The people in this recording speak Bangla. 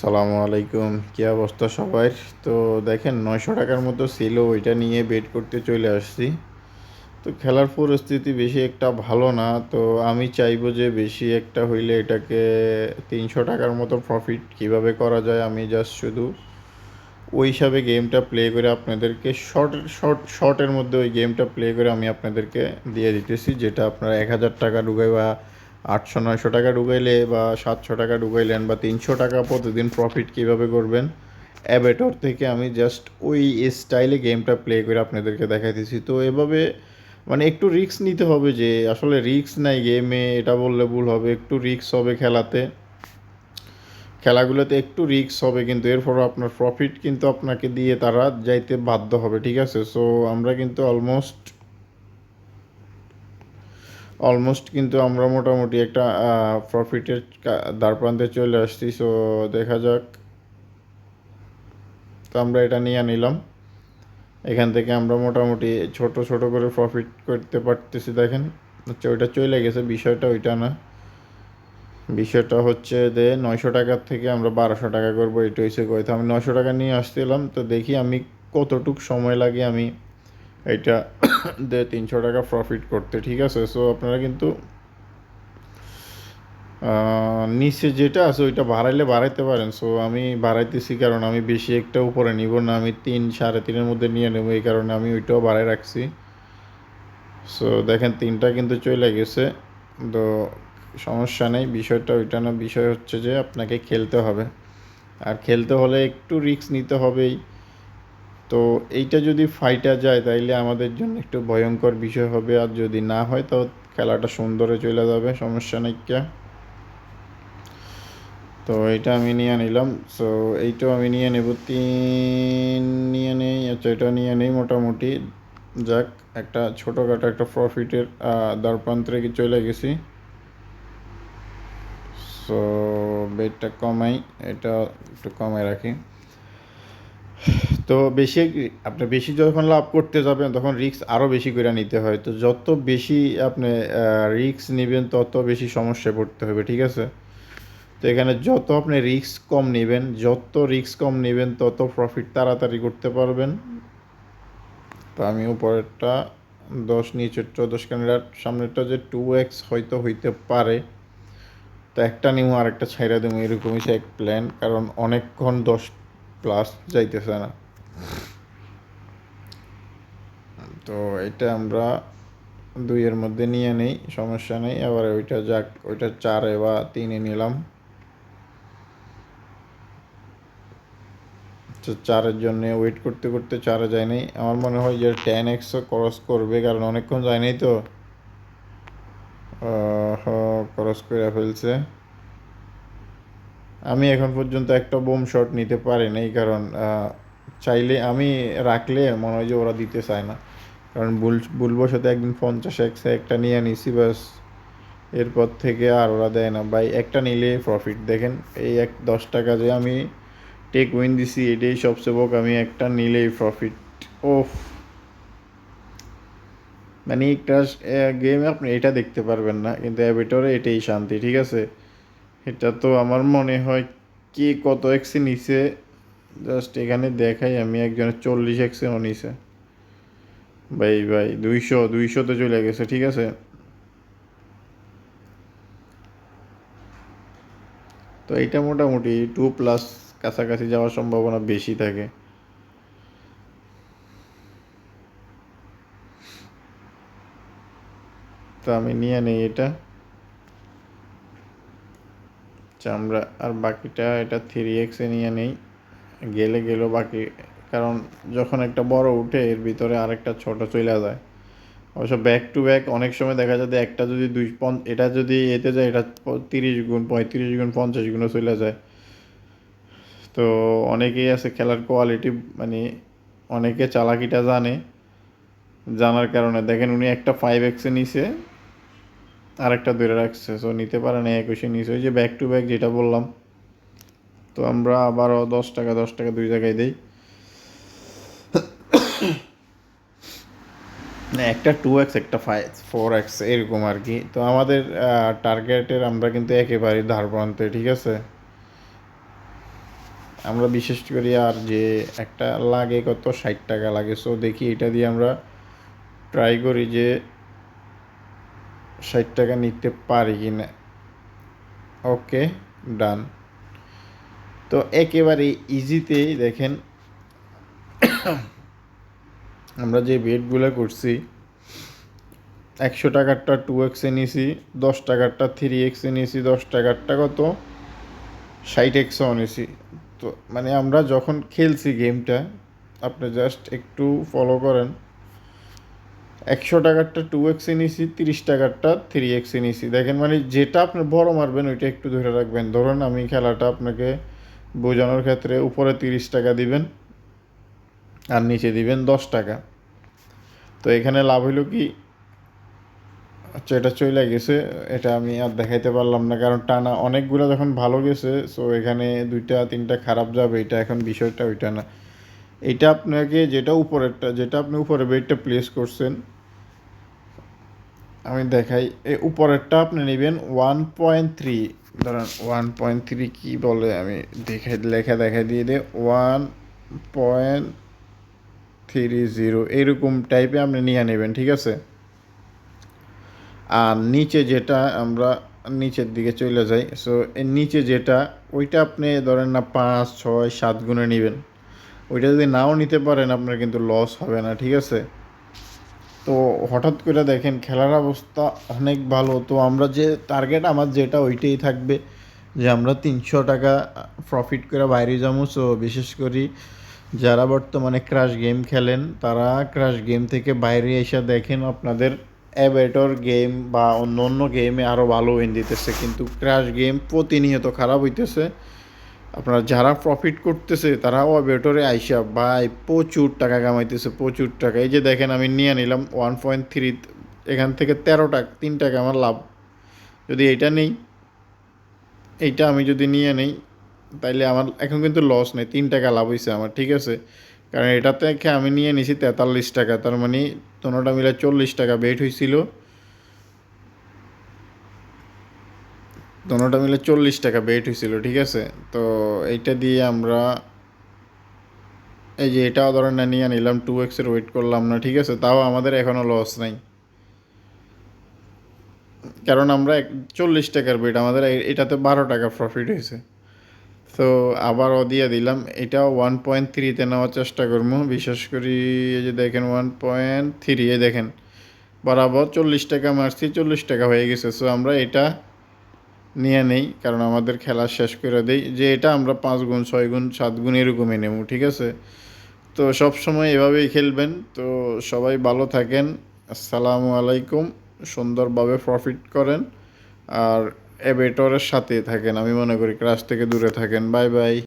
সালামু আলাইকুম। কি অবস্থা সবার তো দেখেন, নয়শো টাকার মতো ছিল, ওইটা নিয়ে বেট করতে চলে আসছি। তো খেলার পরিস্থিতি বেশি একটা ভালো না, তো আমি চাইব যে বেশি একটা হইলে এটাকে তিনশো টাকার মতো প্রফিট কীভাবে করা যায়, আমি জাস্ট শুধু ওই হিসাবে গেমটা প্লে করে আপনাদেরকে শর্ট শর্ট শর্টের মধ্যে ওই গেমটা প্লে করে আমি আপনাদেরকে দিয়ে দিতেছি, যেটা আপনারা এক হাজার টাকা ঢুকাই বা আটশো, নয়শো টাকা ঢুকাইলে বা সাতশো টাকা ঢুকাইলেন বা তিনশো টাকা প্রতিদিন প্রফিট কীভাবে করবেন অ্যাবেটর থেকে আমি জাস্ট ওই স্টাইলে গেমটা প্লে করে আপনাদেরকে দেখাইতেছি। তো এভাবে মানে একটু রিস্ক নিতে হবে যে, আসলে রিস্ক নাই গেমে এটা বললে ভুল হবে, একটু রিস্ক হবে খেলাতে। খেলাগুলোতে একটু রিস্ক হবে কিন্তু এরপর আপনার প্রফিট কিন্তু আপনাকে দিয়ে তারা যাইতে বাধ্য হবে, ঠিক আছে? সো আমরা কিন্তু অলমোস্ট অলমোস্ট কিন্তু আমরা মোটামুটি একটা প্রফিটের দ্বারপ্রান্তে চলে আসছি সো দেখা যাক। তো আমরা এটা নিয়ে নিলাম। এখান থেকে আমরা মোটামুটি ছোট ছোট করে প্রফিট করতে পারতেছি, দেখেন। আচ্ছা ওইটা চলে গেছে, বিষয়টা ওইটা না। বিষয়টা হচ্ছে যে, নয়শো টাকার থেকে আমরা বারোশো টাকা করব, এটা হচ্ছে কথা আমি নয়শো টাকা নিয়ে আসছিলাম, তো দেখি আমি কতটুক সময় লাগে আমি এটা দিয়ে তিনশো টাকা প্রফিট করতে, ঠিক আছে? সো আপনারা কিন্তু নিচে যেটা আছে ওইটা বাড়াইলে বাড়াইতে পারেন। সো আমি বাড়াইতেছি কারণ আমি বেশি একটা উপরে নিব না, আমি তিন, সাড়ে তিনের মধ্যে নিয়ে নেব, এই কারণে আমি ওইটাও বাড়াই রাখছি। সো দেখেন তিনটা কিন্তু চলে গেছে। তো, সমস্যা নেই, বিষয়টা ওইটা না, বিষয় হচ্ছে যে আপনাকে খেলতে হবে। আর খেলতে হলে একটু রিস্ক নিতে হবেই। তো এইটা যদি ফাইটা যায়, তাইলে আমাদের জন্য একটু ভয়ঙ্কর বিষয় হবে। আর যদি না হয়, তো খেলাটা সুন্দরে চলে যাবে, সমস্যা নেই তো এইটা আমি নিয়ে নিলাম। সো এইটাও আমি নিয়ে নেব। তিন নিয়ে নেই আচ্ছা এটা নিয়ে নেই মোটামুটি। যাক, একটা ছোটোখাটো একটা প্রফিটের দ্বারপ্রান্তরে চলে গেছি। সো বেটটা কমাই, এটা একটু কমাই রাখি। তো বেশি, আপনি বেশি যখন লাভ করতে যাবেন, তখন রিস্ক আরও বেশি করে নিতে হয়। তো যত বেশি আপনি রিস্ক নেবেন, তত বেশি সমস্যায় পড়তে হবে, ঠিক আছে? তো এখানে যত আপনি রিস্ক কম নেবেন, যত রিস্ক কম নেবেন, তত প্রফিট তাড়াতাড়ি করতে পারবেন। তো আমি উপরেরটা, দশ, নিচেরটা দশ ক্যামেরার সামনেরটা যে টু এক্স হয়তো হইতে পারে, তো একটা নিমো আর একটা ছাইরা দেবো এরকমই সে এক প্ল্যান কারণ অনেকক্ষণ দশ প্লাস যাইতেছে না। তো এটা আমরা দুইয়ের মধ্যে নিয়ে নেই, সমস্যা নেই। আবার ওইটা যাক, ওইটা চারে বা তিনে নিলাম। চারের জন্য ওয়েট করতে করতে চারে যায় নাই। আমার মনে হয় যে টেন এক্সও ক্রস করবে, কারণ অনেকক্ষণ যায় নাই তো। ক্রস করে ফেলছে। আমি এখন পর্যন্ত একটা বোম শট নিতে পারি নাই, কারণ চাইলে আমি রাখলে মনে হয় যে ওরা দিতে চায় না। কারণ বুল বুলবসাতে একদিন পঞ্চাশ একশো একটা নিয়ে নিছি বাস এরপর থেকে আর ওরা দেয় না। ভাই, একটা নিলে প্রফিট দেখেন, এই এক দশ টাকা যে আমি টেক উইন দিছি, এটাই সবচেয়ে বক। আমি একটা নিলেই প্রফিট ওফ। মানে একটা গেমে আপনি এটা দেখতে পারবেন না, কিন্তু অ্যাবেটরে এটাই শান্তি, ঠিক আছে? এটা তো আমার মনে হয় কে কত এক্সে নিছে জাস্ট এখানে দেখাই, আমি একজনের চল্লিশ এক্সেও নিছে। ভাই ভাই, দুইশো, দুইশোতে চলে গেছে, ঠিক আছে? তো এইটা মোটামুটি টু প্লাস কাছাকাছি যাওয়ার সম্ভাবনা বেশি থাকে। তো আমি নিয়ে নেই এটা। আমরা আর বাকিটা এটা থ্রি এক্সে নিয়ে নেই। গেলে গেল বাকি কারণ যখন একটা বড় উঠে, এর ভিতরে আরেকটা ছোট চলে যায়। অবশ্য ব্যাক টু ব্যাক অনেক সময় দেখা যায় একটা যদি দুই এটা যদি এতে যায়, এটা তিরিশ গুণ, পঁয়ত্রিশ গুণ, পঞ্চাশ গুণও চলে যায়। তো অনেকেই আছে খেলার কোয়ালিটি মানে অনেকে চালাকিটা জানে, জানার কারণে। দেখেন উনি একটা ফাইভ এক্সে নিছে, আরেকটা ধরে রাখছে। সো নিতে পারে না, একুশে নিচে ওই যে ব্যাক টু ব্যাক যেটা বললাম, তো আমরা আবারও দশ টাকা দশ টাকা দুই জায়গায় দিই। না, একটা টু এক্স একটা ফাইভ ফোর এক্স এরকম আর কি। তো আমাদের টার্গেটের আমরা কিন্তু একেবারেই ধার প্রান্তে ঠিক আছে? আমরা বিশেষ করি আর যে একটা লাগে কত, ষাট টাকা লাগে। সো দেখি এটা দিয়ে আমরা ট্রাই করি যে ষাট টাকা নিতে পারি কি না ওকে ডান তো একেবারে ইজিতেই দেখেন। আমরা যে বেডগুলো করছি, একশো টাকারটা টু এক্স এক্সে নিয়েছি দশ টাকারটা থ্রি এক্স এক্সে নিয়েছি দশ টাকারটা কত? ষাট এক্সও নিয়েছি তো মানে আমরা যখন খেলছি গেমটা আপনি জাস্ট একটু ফলো করেন। একশো টাকারটা টু এক্সে নিয়েছি তিরিশ টাকারটা থ্রি এক্সে নিয়েছি দেখেন মানে যেটা আপনি বড় মারবেন, ওইটা একটু ধরে রাখবেন। ধরুন আমি খেলাটা আপনাকে বোঝানোর ক্ষেত্রে উপরে তিরিশ টাকা দিবেন। আর নিচে দিবেন দশ টাকা। তো এখানে লাভ হইল কি? আচ্ছা এটা চলে গেছে, এটা আমি আর দেখাইতে পারলাম না, কারণ টানা অনেকগুলো যখন ভালো গেছে সো এখানে দুইটা, তিনটা খারাপ যাবে, এটা এখন বিষয়টা ওইটা না। এটা আপনাকে যেটা উপরেরটা, যেটা আপনি উপরে বেডটা প্লেস করছেন, আমি দেখাই এই উপরেরটা আপনি নেবেন ওয়ান পয়েন্ট থ্রি ধরেন ওয়ান পয়েন্ট থ্রি কী বলে, আমি দেখাই, লেখা দেখাই দিয়ে দে ওয়ান পয়েন্ট থ্রি জিরো এরকম টাইপে আপনি নিয়ে নেবেন, ঠিক আছে? আর নিচে যেটা আমরা নিচের দিকে চলে যাই সো এর নিচে যেটা, ওইটা আপনি ধরেন না পাঁচ, ছয়, সাত গুণে নেবেন। ওইটা যদি নাও নিতে পারেন, আপনার কিন্তু লস হবে না, ঠিক আছে? তো হঠাৎ করে দেখেন খেলার অবস্থা অনেক ভালো, তো আমরা যে টার্গেট আমার যেটা ওইটাই থাকবে যে আমরা তিনশো টাকা প্রফিট করে বাইরে যাব সো বিশেষ করি যারা বর্তমানে ক্রাশ গেম খেলেন, তারা ক্রাশ গেম থেকে বাইরে এসে দেখেন আপনাদের অ্যাবেটর গেম বা অন্য অন্য গেমে আরও ভালো উইন দিতেছে। কিন্তু ক্রাশ গেম প্রতিনিয়ত খারাপ হইতেছে। আপনার যারা প্রফিট করতেছে, তারাও বেটরে আইসা, ভাই, প্রচুর টাকা কামাইতেছে, প্রচুর টাকা। এই যে দেখেন, আমি নিয়ে নিলাম ওয়ান পয়েন্ট থ্রি এখান থেকে তেরো টাকা, তিন টাকা আমার লাভ। যদি এটা নেই, এইটা আমি যদি নিয়ে নেই তাইলে আমার এখন কিন্তু লস নেই, তিন টাকা লাভ হয়েছে আমার, ঠিক আছে? কারণ এটা থেকে আমি নিয়ে নিছি তেতাল্লিশ টাকা, তার মানে তোনোটা মিলে চল্লিশ টাকা বেট হয়েছিল দোনোটা মিলে চল্লিশ টাকা বেট হয়েছিল ঠিক আছে? তো এইটা দিয়ে আমরা এই যে এটাও ধরেন না নিয়ে নিলাম টু এক্সের ওয়েট করলাম না, ঠিক আছে? তাও আমাদের এখনও লস নাই। কারণ আমরা চল্লিশ টাকার বেট আমাদের এটাতে বারো টাকা প্রফিট হয়েছে তো আবারও দিয়ে দিলাম। এটাও ওয়ান পয়েন্ট থ্রিতে নেওয়ার চেষ্টা করব। বিশেষ করি এই যে দেখেন ওয়ান পয়েন্ট থ্রি এ দেখেন। বরাবর চল্লিশ টাকা মারছি, চল্লিশ টাকা হয়ে গেছে। সো আমরা এটা নিয়ে নেই, কারণ আমাদের খেলা শেষ করে দেই। যে এটা আমরা পাঁচ গুণ, ছয় গুণ, সাত গুণ এরকমই নেব, ঠিক আছে? তো সব সময় এভাবেই খেলবেন। তো সবাই ভালো থাকেন। আসসালামু আলাইকুম। সুন্দরভাবে প্রফিট করেন। আর এবেটরের সাথে থাকেন আমি মনে করি। ক্রাশ থেকে দূরে থাকেন। Bye bye